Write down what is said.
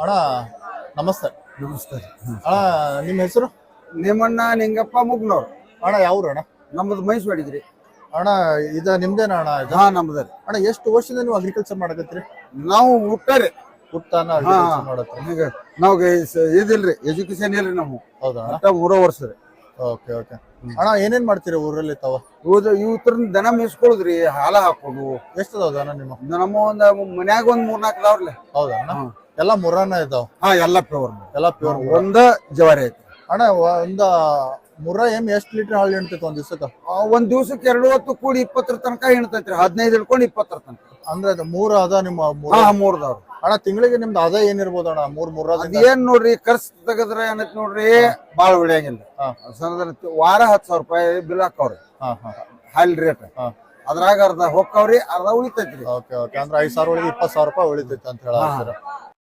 ಅಣ್ಣ ನಮಸ್ತೆ. ನಮಸ್ಕಾರ ಅಣ್ಣ ನಿಮ್ಮ ಹೆಸರು? ನಿಮ್ಮಣ್ಣ ನಿಂಗಪ್ಪ ಮುಗ್ನವ್ರು ಅಣ್ಣ ಯಾವ್ರು ಅಣ್ಣ? ನಮ್ಮದು ಮೈಸ್ ಮಾಡಿದ್ರಿ ಅಣ್ಣ ಇದ ನಿಮ್ದೇನ ಅಣ್ಣ ಇದು? ಹಾ ನಮ್ದು ಅಣ್ಣ ಎಷ್ಟು ವರ್ಷದಿಂದ ನೀವು ಅಗ್ರಿಕಲ್ಚರ್ ಮಾಡಕತ್ತೀರಿ? ನಾವು ಹುಟ್ಟಾರಿ ಹುಟ್ಟಾನ ಈಗ ನಾವು ಇದಿಲ್ರಿ ಎಜುಕೇಶನ್ ಇಲ್ರಿ ನಾವು ಹೌದಾ? ಅಣ್ಣ ಒಟ್ಟ ಮೂರೋ ವರ್ಷ ರೀ ಓಕೆ ಓಕೆ. ಅಣ್ಣ ಏನೇನ್ ಮಾಡ್ತೀರಿ ಊರಲ್ಲಿ ತಾವ? ಇವ್ದು ಇವ್ರ ದನ ಮೇಯಿಸ್ಕೊಳ್ಳುದ್ರಿ ಹಾಲ ಹಾಕೋದು. ಎಷ್ಟು ಅದಾವ ಅಣ್ಣ ನಿಮ್ಮ? ನಮ್ಮ ಒಂದ್ ಮನ್ಯಾಗ ಒಂದ್ ಮೂರ್ನಾಲ್ಕು ಅದಾವ್ರಲ್ಲ ಹೌದಾ ಅಣ್ಣ? ಎಲ್ಲ ಮುರಾನ ಇದಾವ. ಹಾ ಎಲ್ಲ ಪ್ಯೂರ್ ಎಲ್ಲ ಪ್ಯೂರ್ ಒಂದ ಜವಾರಿ ಐತಿ. ಅಣ್ಣ ಒಂದ ಮುರ ಎಂ ಎಷ್ಟ್ ಲೀಟರ್ ಹಾಲು ಹಿಣ್ತೈತಿ ಒಂದ್ ದಿವಸಕ್ಕ? ಒಂದ್ ದಿವ್ಸಕ್ಕೆ ಎರಡು ಹೊತ್ತು ಕೂಡಿ ಇಪ್ಪತ್ತರ ತನಕ ಹಿಣ್ತೈತ್ರಿ ಹದಿನೈದು ಹಿಡ್ಕೊಂಡು ಇಪ್ಪತ್ತರ ತನಕ. ಅಂದ್ರೆ ಅದು ಮೂರ ಅದ ನಿಮ್ಮ ಮೂರ. ಹಾ ಮೂರ್ದವ್ರು ಅಣ್ಣ ತಿಂಗಳಿಗೆ ನಿಮ್ದು ಅದ ಏನಿರ್ಬೋದು ಅಣ್ಣ? ಮೂರ್ ಮೂರ ಅದೇನ್ ನೋಡ್ರಿ ಖರ್ಚು ತೆಗದ್ರ ಏನೈತಿ ನೋಡ್ರಿ ಬಾಳ ಉಳಿಯಂಗಿಲ್ಲ ವಾರ ಹತ್ತು ಸಾವಿರ ರೂಪಾಯಿ ಬಿಲ್ ಹಾಕವ್ರಿ. ಹಾ ಹಾ ಹಾಲ್ ರೇಟ್. ಅದ್ರಾಗ ಅರ್ಧ ಹೋಗ್ತಾವ್ರಿ ಅರ್ಧ ಉಳಿತೈತ್ರಿ. Okay okay. ಅಂದ್ರೆ ಐದ್ ಸಾವಿರ ಒಳಗೆ ಇಪ್ಪತ್ತು ಸಾವಿರ ರೂಪಾಯಿ ಉಳಿತೈತಿ ಅಂತ ಹೇಳ